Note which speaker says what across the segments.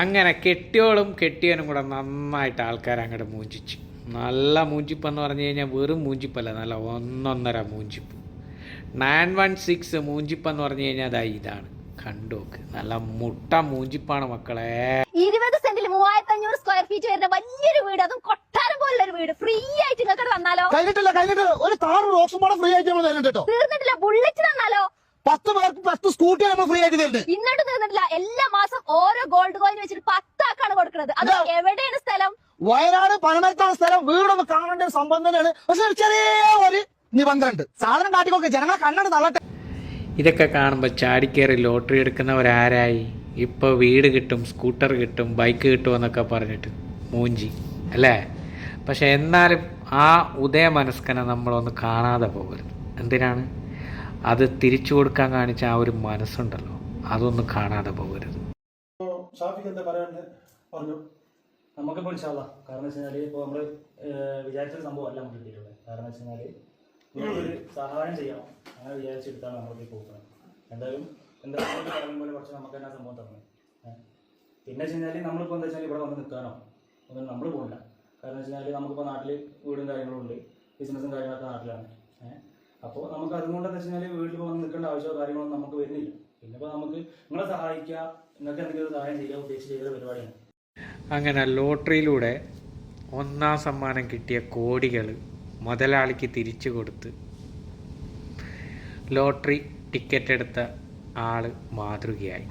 Speaker 1: അങ്ങനെ കെട്ടിയോളും കെട്ടിയനും കൂടെ നന്നായിട്ട് ആൾക്കാർ അങ്ങോട്ട് മൂഞ്ചിച്ച്. നല്ല മൂഞ്ചിപ്പെന്ന് പറഞ്ഞു കഴിഞ്ഞാൽ വെറും മൂഞ്ചിപ്പല്ല നല്ല ഒന്നൊന്നര മൂഞ്ചിപ്പ്. നയൻ വൺ സിക്സ് മൂഞ്ചിപ്പെന്ന് പറഞ്ഞു കഴിഞ്ഞാൽ അതാ ഇതാണ്. കണ്ടോക്ക് നല്ല മുട്ട മൂഞ്ചിപ്പാണ് മക്കളെ.
Speaker 2: ഇരുപത് സെന്റിൽ മൂവായിരത്തി അഞ്ഞൂറ് സ്ക്വയർ ഫീറ്റ് വരുന്ന വലിയൊരു വീട് അതും കൊട്ടാരം പോലുള്ള ഒരു വീട്. ഫ്രീ ആയിട്ട് നിങ്ങൾക്ക് തന്നാലോ
Speaker 3: കഴിഞ്ഞിട്ടില്ല കഴിഞ്ഞിട്ട് ഒരു താറ് റോക്സും ഫ്രീ ആയിട്ട് നമ്മൾ
Speaker 2: തീർന്നിട്ടില്ല ബുള്ളറ്റ് തന്നാലോ?
Speaker 3: പത്ത് പേർക്ക് പത്ത് സ്കൂട്ടി നമ്മൾ ഫ്രീ ആയിട്ട് തരുന്നത്
Speaker 2: ഇന്നിട്ട് തീർന്നിട്ടില്ല എല്ലാ മാസം ഓരോ ഗോൾഡ് കോയിൻ വെച്ചിട്ട് പത്താക്കാണ് കൊടുക്കുന്നത്. അത് എവിടെയാണ് സ്ഥലം?
Speaker 3: വയനാട് പനമരത്താണ് സ്ഥലം. വീടൊന്ന് കാണേണ്ട ഒരു സംഭവം തന്നെയാണ്. പക്ഷെ ഒരു ചെറിയ ഒരു നിബന്ധന ഉണ്ട്. സാധനം കാട്ടിക്കൊക്കെ. ജനങ്ങളെ കണ്ണട് തള്ളട്ടെ.
Speaker 1: ഇതൊക്കെ കാണുമ്പോൾ ചാടിക്കേറി ലോട്ടറി എടുക്കുന്നവരാരായി ഇപ്പോൾ വീട് കിട്ടും സ്കൂട്ടർ കിട്ടും ബൈക്ക് കിട്ടുമെന്നൊക്കെ പറഞ്ഞിട്ട് മൂഞ്ചി. അല്ലേ? പക്ഷെ എന്നാലും ആ ഉദയ മനസ്കനെ നമ്മളൊന്ന് കാണാതെ പോകരുത്. എന്തിനാണ്? അത് തിരിച്ചു കൊടുക്കാൻ കാണിച്ച ആ ഒരു മനസ്സുണ്ടല്ലോ. അതൊന്നും കാണാതെ പോകരുത്.
Speaker 4: പറഞ്ഞു. നമുക്കിപ്പോൾ ഇൻഷാല്ല കാരണം വെച്ച് കഴിഞ്ഞാൽ ഇപ്പോൾ നമ്മൾ വിചാരിച്ച സംഭവം അല്ല നമുക്ക് കിട്ടിയിട്ടുള്ളത്. കാരണം വെച്ച് കഴിഞ്ഞാൽ ഒരു സഹായം ചെയ്യണം അങ്ങനെ വിചാരിച്ചെടുത്താണ് നമ്മൾക്ക് പോകുന്നത് എന്തായാലും എന്താ പറയുന്ന പോലെ കുറച്ച് നമുക്ക് തന്നെ സംഭവം തന്നു. പിന്നെ വെച്ച് കഴിഞ്ഞാൽ നമ്മളിപ്പോൾ എന്താ വെച്ചാൽ ഇവിടെ വന്ന് നിൽക്കാനോ ഒന്നും നമ്മൾ പോകില്ല കാരണം വെച്ച് കഴിഞ്ഞാൽ നമുക്കിപ്പോൾ നാട്ടിൽ വീടും കാര്യങ്ങളും ഉണ്ട്. ബിസിനസ്സും കാര്യങ്ങളൊക്കെ നാട്ടിലാണ്. ഏഹ് അപ്പോൾ നമുക്ക് അതുകൊണ്ട് എന്താ വെച്ചാൽ വീട്ടിൽ പോകാൻ നിൽക്കേണ്ട ആവശ്യമോ കാര്യങ്ങളൊന്നും നമുക്ക് വരുന്നില്ല. പിന്നെ ഇപ്പോൾ നമുക്ക് നിങ്ങളെ സഹായിക്കുക നിങ്ങൾക്ക് എന്തെങ്കിലും സഹായം ചെയ്യാൻ ഉദ്ദേശിച്ച് ചെയ്ത പരിപാടിയാണ്.
Speaker 1: അങ്ങനെ ലോട്ടറിയിലൂടെ ഒന്നാം സമ്മാനം കിട്ടിയ കോടികൾ മുതലാളിക്ക് തിരിച്ചു കൊടുത്ത് ലോട്ടറി ടിക്കറ്റ് എടുത്ത ആൾ മാതൃകയായി.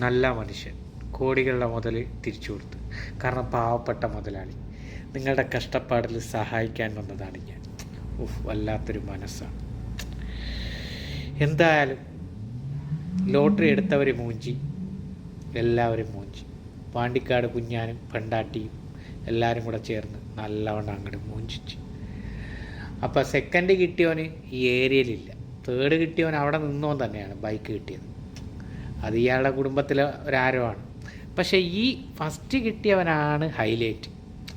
Speaker 1: നല്ല മനുഷ്യൻ. കോടികളുടെ മുതൽ തിരിച്ചു കൊടുത്ത്. കാരണം പാവപ്പെട്ട മുതലാളി. നിങ്ങളുടെ കഷ്ടപ്പാടിൽ സഹായിക്കാൻ വന്നതാണ് ഞാൻ. ഉഫ് വല്ലാത്തൊരു മനസ്സാണ്. എന്തായാലും ലോട്ടറി എടുത്തവർ മൂഞ്ചി. എല്ലാവരും മൂഞ്ചി. പാണ്ടിക്കാട് കുഞ്ഞാനും പെണ്ടാട്ടിയും എല്ലാവരും കൂടെ ചേർന്ന് നല്ലവണ്ണം അങ്ങോട്ട് മൂഞ്ചിച്ച്. അപ്പോൾ സെക്കൻഡ് കിട്ടിയവന് ഈ ഏരിയയിലില്ല തേർഡ് കിട്ടിയവൻ അവിടെ നിന്നോൻ തന്നെയാണ് ബൈക്ക് കിട്ടിയത്. അത് ഇയാളുടെ കുടുംബത്തിലെ ഒരാരമാണ് പക്ഷേ ഈ ഫസ്റ്റ് കിട്ടിയവനാണ് ഹൈലൈറ്റ്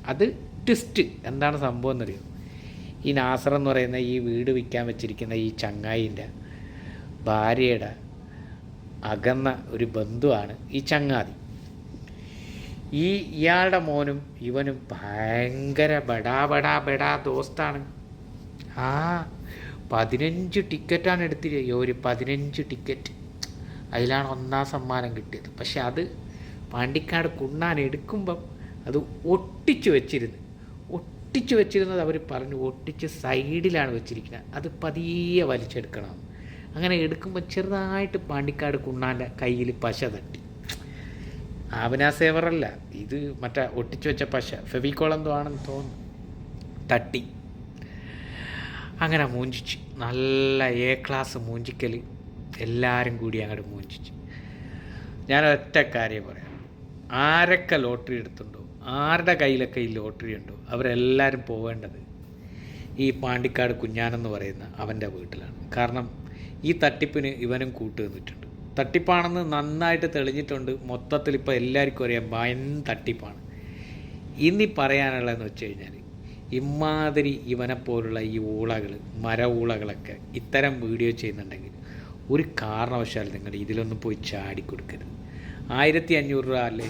Speaker 1: അത് ട്വിസ്റ്റ് എന്താണ് സംഭവം എന്നറിയോ? ഈ നാസർ എന്ന് പറയുന്ന ഈ വീട് വിൽക്കാൻ വെച്ചിരിക്കുന്ന ഈ ചങ്ങായിന്റെ ഭാര്യയുടെ അകന്ന ഒരു ബന്ധുവാണ് ഈ ചങ്ങാതി. ഈ ഇയാളുടെ മോനും ഇവനും ഭയങ്കര ബടാ ബടാ ബടാ ദോസ്താണ്. ആ പതിനഞ്ച് ടിക്കറ്റാണ് എടുത്തിരിക്കുക ഒരു പതിനഞ്ച് ടിക്കറ്റ്. അതിലാണ് ഒന്നാം സമ്മാനം കിട്ടിയത്. പക്ഷെ അത് പാണ്ടിക്കാട് കുണ്ണാൻ എടുക്കുമ്പം അത് ഒട്ടിച്ചു വെച്ചിരുന്നു. ഒട്ടിച്ചു വെച്ചിരുന്നത് അവർ പറഞ്ഞു ഒട്ടിച്ച് സൈഡിലാണ് വെച്ചിരിക്കുന്നത്. അത് പതിയെ വലിച്ചെടുക്കണം. അങ്ങനെ എടുക്കുമ്പോൾ ചെറുതായിട്ട് പാണ്ടിക്കാട് കുണ്ണാന്റെ കയ്യിൽ പശ തട്ടി. ആവനാ സേവറല്ല ഇത് മറ്റേ ഒട്ടിച്ചു വെച്ച പശ. ഫെവിക്കോൾ എന്തോ ആണെന്ന് തോന്നുന്നു. തട്ടി. അങ്ങനെ മൂഞ്ചിച്ച്. നല്ല എ ക്ലാസ് മൂഞ്ചിക്കൽ എല്ലാവരും കൂടി അങ്ങോട്ട് മൂഞ്ചിച്ച്. ഞാൻ ഒറ്റ കാര്യം പറയാം. ആരൊക്കെ ലോട്ടറി എടുത്തുണ്ടോ ആരുടെ കയ്യിലൊക്കെ ഈ ലോട്ടറി ഉണ്ടോ? അവരെല്ലാവരും പോവേണ്ടത് ഈ പാണ്ടിക്കാട് കുഞ്ഞാനെന്ന് പറയുന്ന അവന്റെ വീട്ടിലാണ്. കാരണം ഈ തട്ടിപ്പിന് ഇവനും കൂട്ടു നിന്നിട്ടുണ്ട്. തട്ടിപ്പാണെന്ന് നന്നായിട്ട് തെളിഞ്ഞിട്ടുണ്ട്. മൊത്തത്തിൽ ഇപ്പോൾ എല്ലാവർക്കും അറിയാം ഭയൻ തട്ടിപ്പാണ്. ഇനി പറയാനുള്ളതെന്ന് വെച്ച് കഴിഞ്ഞാൽ ഇമാതിരി ഇവനെപ്പോലുള്ള ഈ ഊളകൾ മര ഊളകളൊക്കെ ഇത്തരം വീഡിയോ ചെയ്യുന്നുണ്ടെങ്കിൽ ഒരു കാരണവശാലും നിങ്ങൾ ഇതിലൊന്നും പോയി ചാടിക്കൊടുക്കരുത്. ആയിരത്തി അഞ്ഞൂറ് രൂപ അല്ലെ